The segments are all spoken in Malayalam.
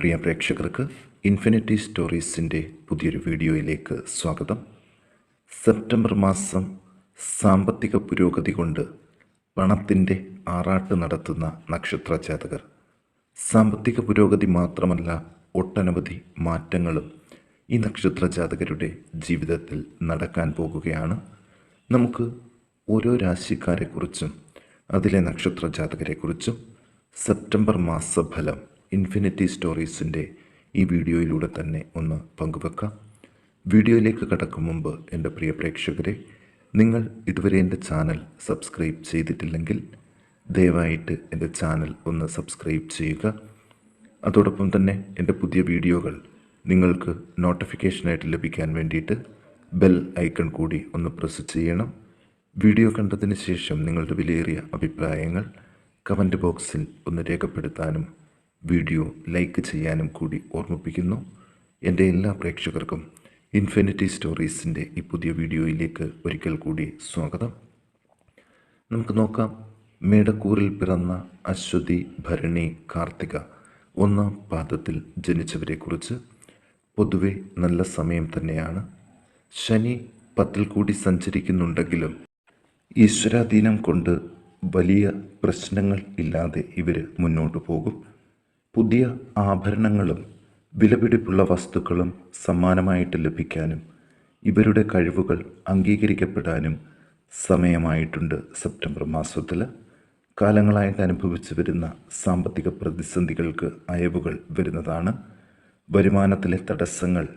പ്രിയ പ്രേക്ഷകർക്ക് ഇൻഫിനിറ്റി സ്റ്റോറീസിന്റെ പുതിയൊരു വീഡിയോയിലേക്ക് സ്വാഗതം. സെപ്റ്റംബർ മാസം സാമ്പത്തിക പുരോഗതി കൊണ്ട് പണത്തിന്റെ ആറാട്ട് നടത്തുന്ന നക്ഷത്ര ജാതകർ. സാമ്പത്തിക പുരോഗതി മാത്രമല്ല ഒട്ടനവധി മാറ്റങ്ങളും ഈ നക്ഷത്ര ജാതകരുടെ ജീവിതത്തിൽ നടക്കാൻ പോകുകയാണ്. നമുക്ക് ഓരോ രാശിക്കാരെക്കുറിച്ചും അതിലെ നക്ഷത്ര ജാതകരെക്കുറിച്ചും സെപ്റ്റംബർ മാസഫലം ഇൻഫിനിറ്റി സ്റ്റോറീസിന്റെ ഈ വീഡിയോയിലൂടെ തന്നെ ഒന്ന് പങ്കുവെക്കാം. വീഡിയോയിലേക്ക് കടക്കും മുമ്പ് എന്റെ പ്രിയ പ്രേക്ഷകരെ നിങ്ങൾ ഇതുവരെ എന്റെ ചാനൽ സബ്സ്ക്രൈബ് ചെയ്തിട്ടില്ലെങ്കിൽ ദയവായിട്ട് എന്റെ ചാനൽ ഒന്ന് സബ്സ്ക്രൈബ് ചെയ്യുക. അതോടൊപ്പം തന്നെ എന്റെ പുതിയ വീഡിയോകൾ നിങ്ങൾക്ക് നോട്ടിഫിക്കേഷനായിട്ട് ലഭിക്കാൻ വേണ്ടിയിട്ട് ബെൽ ഐക്കൺ കൂടി ഒന്ന് പ്രസ് ചെയ്യണം. വീഡിയോ കണ്ടതിന് ശേഷം നിങ്ങളുടെ വിലയേറിയ അഭിപ്രായങ്ങൾ കമന്റ് ബോക്സിൽ ഒന്ന് രേഖപ്പെടുത്താനും വീഡിയോ ലൈക്ക് ചെയ്യാനും കൂടി ഓർമ്മിപ്പിക്കുന്നു. എന്റെ എല്ലാ പ്രേക്ഷകർക്കും ഇൻഫിനിറ്റി സ്റ്റോറീസിന്റെ ഈ പുതിയ വീഡിയോയിലേക്ക് ഒരിക്കൽ കൂടി സ്വാഗതം. നമുക്ക് നോക്കാം. മേടക്കൂറിൽ പിറന്ന അശ്വതി ഭരണി കാർത്തിക ഒന്നാം പാദത്തിൽ ജനിച്ചവരെക്കുറിച്ച്. പൊതുവെ നല്ല സമയം തന്നെയാണ്. ശനി പത്തിൽ കൂടി സഞ്ചരിക്കുന്നുണ്ടെങ്കിലും ഈശ്വരാധീനം കൊണ്ട് വലിയ പ്രശ്നങ്ങൾ ഇല്ലാതെ ഇവർ മുന്നോട്ട് പോകും. പുതിയ ആഭരണങ്ങളും വിലപിടിപ്പുള്ള വസ്തുക്കളും സമ്മാനമായിട്ട് ലഭിക്കാനും ഇവരുടെ കഴിവുകൾ അംഗീകരിക്കപ്പെടാനും സമയമായിട്ടുണ്ട് സെപ്റ്റംബർ മാസത്തിൽ കാലങ്ങളായിട്ട് അനുഭവിച്ചു വരുന്ന സാമ്പത്തിക പ്രതിസന്ധികൾക്ക് അയവുകൾ വരുന്നതാണ്. വരുമാനത്തിലെ തടസ്സങ്ങൾ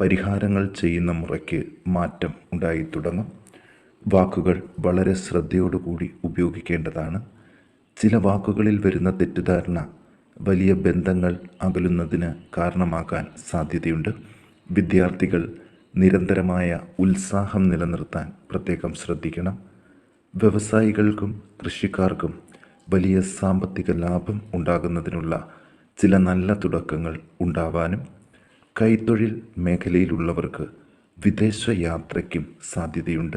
പരിഹാരങ്ങൾ ചെയ്യുന്ന മുറയ്ക്ക് മാറ്റം ഉണ്ടായി തുടങ്ങും. വാക്കുകൾ വളരെ ശ്രദ്ധയോടുകൂടി ഉപയോഗിക്കേണ്ടതാണ്. ചില വാക്കുകളിൽ വരുന്ന തെറ്റിദ്ധാരണ വലിയ ബന്ധങ്ങൾ അകലുന്നതിന് കാരണമാകാൻ സാധ്യതയുണ്ട്. വിദ്യാർത്ഥികൾ നിരന്തരമായ ഉത്സാഹം നിലനിർത്താൻ പ്രത്യേകം ശ്രദ്ധിക്കണം. വ്യവസായികൾക്കും കൃഷിക്കാർക്കും വലിയ സാമ്പത്തിക ലാഭം ഉണ്ടാകുന്നതിനുള്ള ചില നല്ല തുടക്കങ്ങൾ ഉണ്ടാവാനും കൈത്തൊഴിൽ മേഖലയിലുള്ളവർക്ക് വിദേശ യാത്രയ്ക്കും സാധ്യതയുണ്ട്.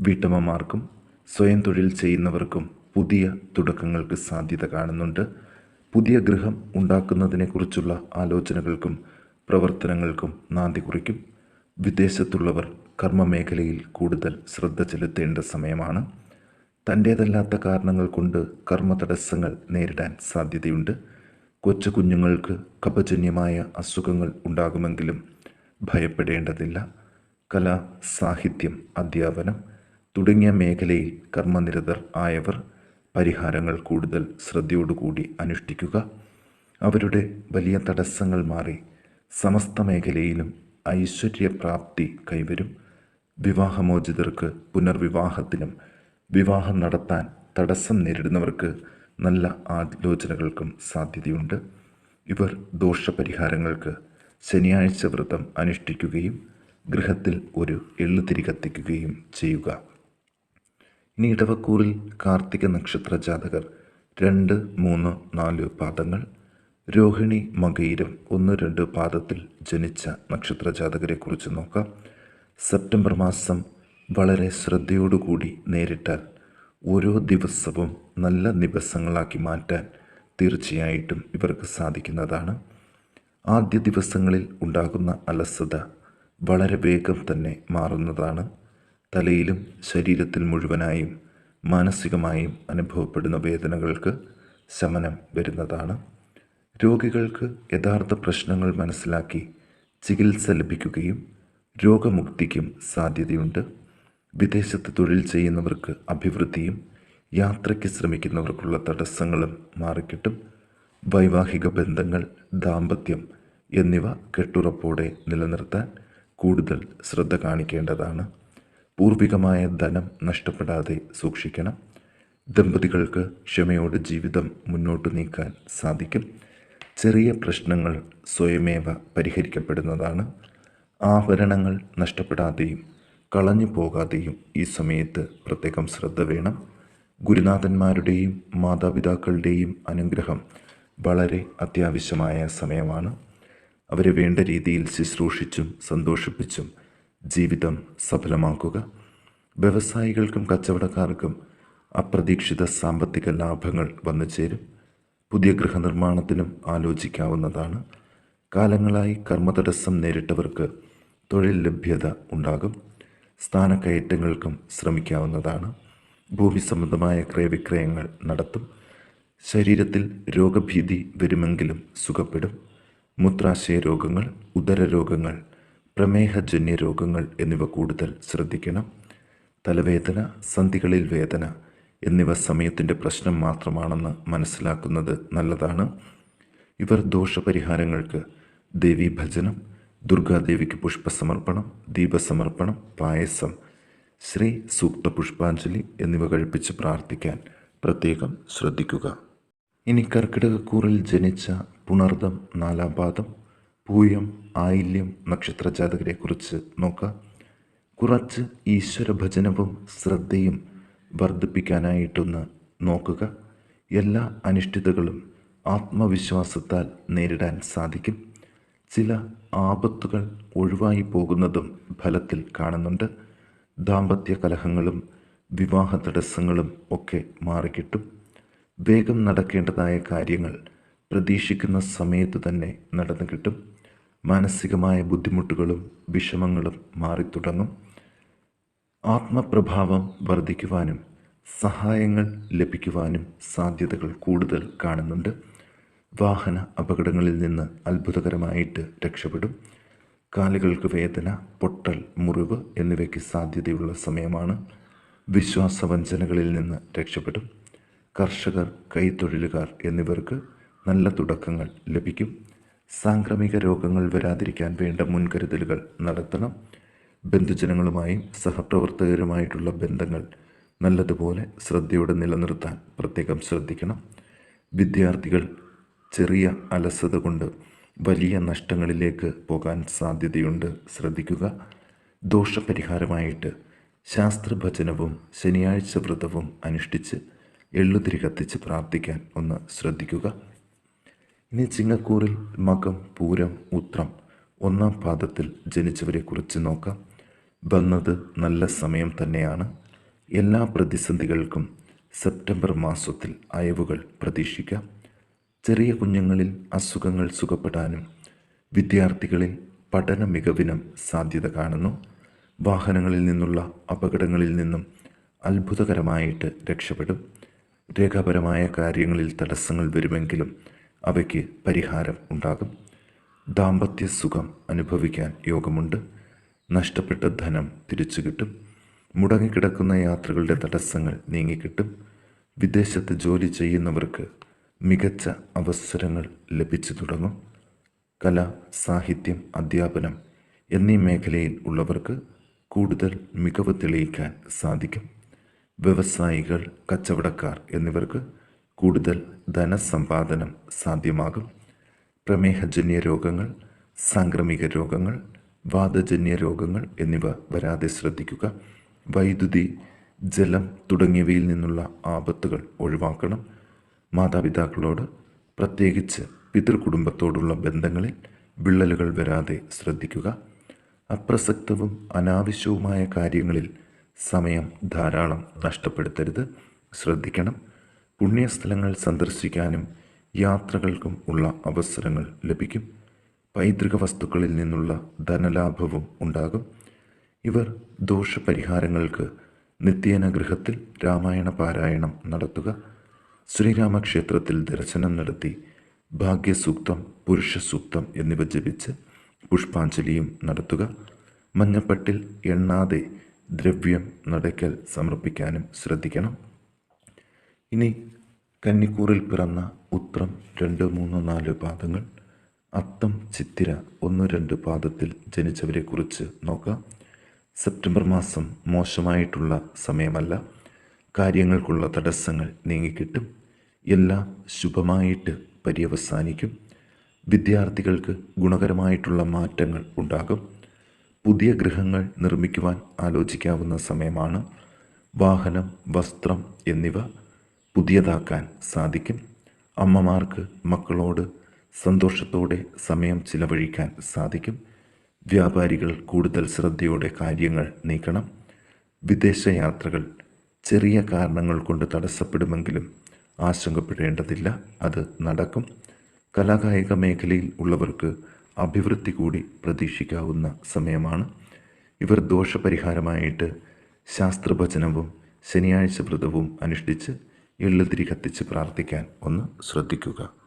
വീട്ടമ്മമാർക്കും സ്വയം തൊഴിൽ ചെയ്യുന്നവർക്കും പുതിയ തുടക്കങ്ങൾക്ക് സാധ്യത കാണുന്നുണ്ട്. പുതിയ ഗൃഹം ഉണ്ടാക്കുന്നതിനെക്കുറിച്ചുള്ള ആലോചനകൾക്കും പ്രവർത്തനങ്ങൾക്കും നാന്തി കുറിക്കും. വിദേശത്തുള്ളവർ കർമ്മമേഖലയിൽ കൂടുതൽ ശ്രദ്ധ ചെലുത്തേണ്ട സമയമാണ്. തന്റേതല്ലാത്ത കാരണങ്ങൾ കൊണ്ട് കർമ്മ തടസ്സങ്ങൾ നേരിടാൻ സാധ്യതയുണ്ട്. കൊച്ചു കുഞ്ഞുങ്ങൾക്ക് കപജന്യമായ അസുഖങ്ങൾ ഉണ്ടാകുമെങ്കിലും ഭയപ്പെടേണ്ടതില്ല. കല സാഹിത്യം അധ്യാപനം തുടങ്ങിയ മേഖലയിൽ കർമ്മനിരതർ ആയവർ പരിഹാരങ്ങൾ കൂടുതൽ ശ്രദ്ധയോടുകൂടി അനുഷ്ഠിക്കുക. അവരുടെ വലിയ തടസ്സങ്ങൾ മാറി സമസ്ത മേഖലയിലും ഐശ്വര്യപ്രാപ്തി കൈവരും. വിവാഹമോചിതർക്ക് പുനർവിവാഹത്തിനും വിവാഹം നടത്താൻ തടസ്സം നേരിടുന്നവർക്ക് നല്ല ആലോചനകൾക്കും സാധ്യതയുണ്ട്. ഇവർ ദോഷപരിഹാരങ്ങൾക്ക് ശനിയാഴ്ച വ്രതം അനുഷ്ഠിക്കുകയും ഗൃഹത്തിൽ ഒരു എള്ളുതിരി കത്തിക്കുകയും ചെയ്യുക. ഇനി ഇടവക്കൂറിൽ കാർത്തിക നക്ഷത്ര ജാതകർ. രണ്ട് മൂന്ന് നാല് പാദങ്ങൾ. രോഹിണി മകയിരം ഒന്ന് രണ്ട് പാദത്തിൽ ജനിച്ച നക്ഷത്ര ജാതകരെക്കുറിച്ച് നോക്കാം. സെപ്റ്റംബർ മാസം വളരെ ശ്രദ്ധയോടുകൂടി നേരിട്ടാൽ ഓരോ ദിവസവും നല്ല ദിവസങ്ങളാക്കി മാറ്റാൻ തീർച്ചയായിട്ടും ഇവർക്ക് സാധിക്കുന്നതാണ്. ആദ്യ ദിവസങ്ങളിൽ ഉണ്ടാകുന്ന അലസത വളരെ വേഗം തന്നെ മാറുന്നതാണ്. തലയിലും ശരീരത്തിൽ മുഴുവനായും മാനസികമായും അനുഭവപ്പെടുന്ന വേദനകൾക്ക് ശമനം വരുന്നതാണ്. രോഗികൾക്ക് യഥാർത്ഥ പ്രശ്നങ്ങൾ മനസ്സിലാക്കി ചികിത്സ ലഭിക്കുകയും രോഗമുക്തിക്കും സാധ്യതയുണ്ട്. വിദേശത്ത് തൊഴിൽ ചെയ്യുന്നവർക്ക് അഭിവൃദ്ധിയും യാത്രയ്ക്ക് ശ്രമിക്കുന്നവർക്കുള്ള തടസ്സങ്ങളും മാറിക്കിട്ടും. വൈവാഹിക ബന്ധങ്ങൾ ദാമ്പത്യം എന്നിവ കെട്ടുറപ്പോടെ നിലനിർത്താൻ കൂടുതൽ ശ്രദ്ധ കാണിക്കേണ്ടതാണ്. പൂർവികമായ ധനം നഷ്ടപ്പെടാതെ സൂക്ഷിക്കണം. ദമ്പതികൾക്ക് ക്ഷമയോടെ ജീവിതം മുന്നോട്ട് നീക്കാൻ സാധിക്കും. ചെറിയ പ്രശ്നങ്ങൾ സ്വയമേവ പരിഹരിക്കപ്പെടുന്നതാണ്. ആഭരണങ്ങൾ നഷ്ടപ്പെടാതെയും കളഞ്ഞു പോകാതെയും ഈ സമയത്ത് പ്രത്യേകം ശ്രദ്ധ വേണം. ഗുരുനാഥന്മാരുടെയും മാതാപിതാക്കളുടെയും അനുഗ്രഹം വളരെ അത്യാവശ്യമായ സമയമാണ്. അവരെ വേണ്ട രീതിയിൽ ശുശ്രൂഷിച്ചും സന്തോഷിപ്പിച്ചും ജീവിതം സഫലമാക്കുക. വ്യവസായികൾക്കും കച്ചവടക്കാർക്കും അപ്രതീക്ഷിത സാമ്പത്തിക ലാഭങ്ങൾ വന്നു ചേരും. പുതിയ ഗൃഹനിർമ്മാണത്തിനും ആലോചിക്കാവുന്നതാണ്. കാലങ്ങളായി കർമ്മതടസ്സം നേരിട്ടവർക്ക് തൊഴിൽ ലഭ്യത ഉണ്ടാകും. സ്ഥാനക്കയറ്റങ്ങൾക്കും ശ്രമിക്കാവുന്നതാണ്. ഭൂമി സംബന്ധമായ ക്രയവിക്രയങ്ങൾ നടത്തും. ശരീരത്തിൽ രോഗഭീതി വരുമെങ്കിലും സുഖപ്പെടും. മൂത്രാശയ രോഗങ്ങൾ ഉദര രോഗങ്ങൾ പ്രമേഹജന്യ രോഗങ്ങൾ എന്നിവ കൂടുതൽ ശ്രദ്ധിക്കണം. തലവേദന സന്ധികളിൽ വേദന എന്നിവ സമയത്തിന്റെ പ്രശ്നം മാത്രമാണെന്ന് മനസ്സിലാക്കുന്നത് നല്ലതാണ്. ഇവർ ദോഷപരിഹാരങ്ങൾക്ക് ദേവീഭജനം ദുർഗാദേവിക്ക് പുഷ്പസമർപ്പണം ദീപസമർപ്പണം പായസം ശ്രീ സൂക്ത പുഷ്പാഞ്ജലി എന്നിവ കഴിപ്പിച്ച് പ്രാർത്ഥിക്കാൻ പ്രത്യേകം ശ്രദ്ധിക്കുക. ഇനി കർക്കിടകക്കൂറിൽ ജനിച്ച പുണർദം നാലാം പാദം പൂയം ആയില്യം നക്ഷത്ര ജാതകരെക്കുറിച്ച് നോക്കാം. കുറച്ച് ഈശ്വരഭജനവും ശ്രദ്ധയും വർദ്ധിപ്പിക്കാനായിട്ടൊന്ന് നോക്കുക. എല്ലാ അനിഷ്ടിതകളും ആത്മവിശ്വാസത്താൽ നേരിടാൻ സാധിക്കും. ചില ആപത്തുകൾ ഒഴിവായി പോകുന്നതും ഫലത്തിൽ കാണുന്നുണ്ട്. ദാമ്പത്യ കലഹങ്ങളും വിവാഹ തടസ്സങ്ങളും ഒക്കെ മാറിക്കിട്ടും. വേഗം നടക്കേണ്ടതായ കാര്യങ്ങൾ പ്രതീക്ഷിക്കുന്ന സമയത്ത് തന്നെ നടന്നു കിട്ടും മാനസികമായ ബുദ്ധിമുട്ടുകളും വിഷമങ്ങളും മാറി തുടങ്ങും ആത്മപ്രഭാവം വർദ്ധിക്കുവാനും സഹായങ്ങൾ ലഭിക്കുവാനും സാധ്യതകൾ കൂടുതൽ കാണുന്നുണ്ട്. വാഹന അപകടങ്ങളിൽ നിന്ന് അത്ഭുതകരമായിട്ട് രക്ഷപ്പെടും. കാലുകൾക്ക് വേദന പൊട്ടൽ മുറിവ് എന്നിവയ്ക്ക് സാധ്യതയുള്ള സമയമാണ്. വിശ്വാസവഞ്ചനകളിൽ നിന്ന് രക്ഷപ്പെടും. കർഷകർ കൈത്തൊഴിലുകാർ എന്നിവർക്ക് നല്ല തുടക്കങ്ങൾ ലഭിക്കും. സാംക്രമിക രോഗങ്ങൾ വരാതിരിക്കാൻ വേണ്ട മുൻകരുതലുകൾ നടത്തണം. ബന്ധുജനങ്ങളുമായും സഹപ്രവർത്തകരുമായിട്ടുള്ള ബന്ധങ്ങൾ നല്ലതുപോലെ ശ്രദ്ധയോടെ നിലനിർത്താൻ പ്രത്യേകം ശ്രദ്ധിക്കണം. വിദ്യാർത്ഥികൾ ചെറിയ അലസത കൊണ്ട് വലിയ നഷ്ടങ്ങളിലേക്ക് പോകാൻ സാധ്യതയുണ്ട്. ശ്രദ്ധിക്കുക. ദോഷപരിഹാരമായിട്ട് ശാസ്ത്രഭജനവും ശനിയാഴ്ച വ്രതവും അനുഷ്ഠിച്ച് എള്ളുതിരി കത്തിച്ച് പ്രാർത്ഥിക്കാൻ ഒന്ന് ശ്രദ്ധിക്കുക. ഇനി ചിങ്ങക്കൂറിൽ മകം പൂരം ഉത്രം ഒന്നാം പാദത്തിൽ ജനിച്ചവരെ കുറിച്ച് നോക്കാം. വന്നത് നല്ല സമയം തന്നെയാണ്. എല്ലാ പ്രതിസന്ധികൾക്കും സെപ്റ്റംബർ മാസത്തിൽ അയവുകൾ പ്രതീക്ഷിക്കാം. ചെറിയ കുഞ്ഞുങ്ങളിൽ അസുഖങ്ങൾ സുഖപ്പെടാനും വിദ്യാർത്ഥികളിൽ പഠന മികവിനും സാധ്യത കാണുന്നു. വാഹനങ്ങളിൽ നിന്നുള്ള അപകടങ്ങളിൽ നിന്നും അത്ഭുതകരമായിട്ട് രക്ഷപ്പെടും. രേഖാപരമായ കാര്യങ്ങളിൽ തടസ്സങ്ങൾ വരുമെങ്കിലും അവയ്ക്ക് പരിഹാരം ഉണ്ടാകും. ദാമ്പത്യ സുഖം അനുഭവിക്കാൻ യോഗമുണ്ട്. നഷ്ടപ്പെട്ട ധനം തിരിച്ചു കിട്ടും. മുടങ്ങിക്കിടക്കുന്ന യാത്രകളുടെ തടസ്സങ്ങൾ നീങ്ങിക്കിട്ടും. വിദേശത്ത് ജോലി ചെയ്യുന്നവർക്ക് മികച്ച അവസരങ്ങൾ ലഭിച്ചു തുടങ്ങും. കല സാഹിത്യം അധ്യാപനം എന്നീ മേഖലയിൽ ഉള്ളവർക്ക് കൂടുതൽ മികവ് തെളിയിക്കാൻ സാധിക്കും. വ്യവസായികൾ കച്ചവടക്കാർ എന്നിവർക്ക് കൂടുതൽ ധനസമ്പാദനം സാധ്യമാകും. പ്രമേഹജന്യ രോഗങ്ങൾ സാംക്രമിക രോഗങ്ങൾ വാദജന്യ രോഗങ്ങൾ എന്നിവ വരാതെ ശ്രദ്ധിക്കുക. വൈദ്യുതി ജലം തുടങ്ങിയവയിൽ നിന്നുള്ള ആപത്തുകൾ ഒഴിവാക്കണം. മാതാപിതാക്കളോട് പ്രത്യേകിച്ച് പിതൃകുടുംബത്തോടുള്ള ബന്ധങ്ങളിൽ വിള്ളലുകൾ വരാതെ ശ്രദ്ധിക്കുക. അപ്രസക്തവും അനാവശ്യവുമായ കാര്യങ്ങളിൽ സമയം ധാരാളം നഷ്ടപ്പെടുത്തരുത്. ശ്രദ്ധിക്കണം. പുണ്യസ്ഥലങ്ങൾ സന്ദർശിക്കാനും യാത്രകൾക്കും ഉള്ള അവസരങ്ങൾ ലഭിക്കും. പൈതൃക വസ്തുക്കളിൽ നിന്നുള്ള ധനലാഭവും ഉണ്ടാകും. ഇവർ ദോഷപരിഹാരങ്ങൾക്ക് നിത്യേന ഗൃഹത്തിൽ രാമായണ പാരായണം നടത്തുക. ശ്രീരാമക്ഷേത്രത്തിൽ ദർശനം നടത്തി ഭാഗ്യസൂക്തം പുരുഷസൂക്തം എന്നിവ ജപിച്ച് പുഷ്പാഞ്ജലിയും നടത്തുക. മഞ്ഞപ്പട്ടിൽ എണ്ണാതെ ദ്രവ്യം നടക്കൽ സമർപ്പിക്കാനും ശ്രദ്ധിക്കണം. ഇനി കന്നിക്കൂറിൽ പിറന്ന ഉത്രം രണ്ട് മൂന്ന് നാല് പാദങ്ങൾ അത്തം ചിത്തിര ഒന്ന് രണ്ട് പാദത്തിൽ ജനിച്ചവരെക്കുറിച്ച് നോക്കാം. സെപ്റ്റംബർ മാസം മോശമായിട്ടുള്ള സമയമല്ല. കാര്യങ്ങൾക്കുള്ള തടസ്സങ്ങൾ നീങ്ങിക്കിട്ടും. എല്ലാം ശുഭമായിട്ട് പര്യവസാനിക്കും. വിദ്യാർത്ഥികൾക്ക് ഗുണകരമായിട്ടുള്ള മാറ്റങ്ങൾ ഉണ്ടാകും. പുതിയ ഗൃഹങ്ങൾ നിർമ്മിക്കുവാൻ ആലോചിക്കാവുന്ന സമയമാണ്. വാഹനം വസ്ത്രം എന്നിവ പുതിയതാക്കാൻ സാധിക്കും. അമ്മമാർക്ക് മക്കളോട് സന്തോഷത്തോടെ സമയം ചിലവഴിക്കാൻ സാധിക്കും. വ്യാപാരികൾ കൂടുതൽ ശ്രദ്ധയോടെ കാര്യങ്ങൾ നീക്കണം. വിദേശയാത്രകൾ ചെറിയ കാരണങ്ങൾ കൊണ്ട് തടസ്സപ്പെടുമെങ്കിലും ആശങ്കപ്പെടേണ്ടതില്ല. അത് നടക്കും. കലാകായിക മേഖലയിൽ ഉള്ളവർക്ക് അഭിവൃദ്ധി കൂടി പ്രതീക്ഷിക്കാവുന്ന സമയമാണ്. ഇവർ ദോഷപരിഹാരമായിട്ട് ശാസ്ത്രഭജനവും ശനിയാഴ്ച വ്രതവും അനുഷ്ഠിച്ച് എള്ളുതിരി കത്തിച്ച് പ്രാർത്ഥിക്കാൻ ഒന്ന് ശ്രദ്ധിക്കുക.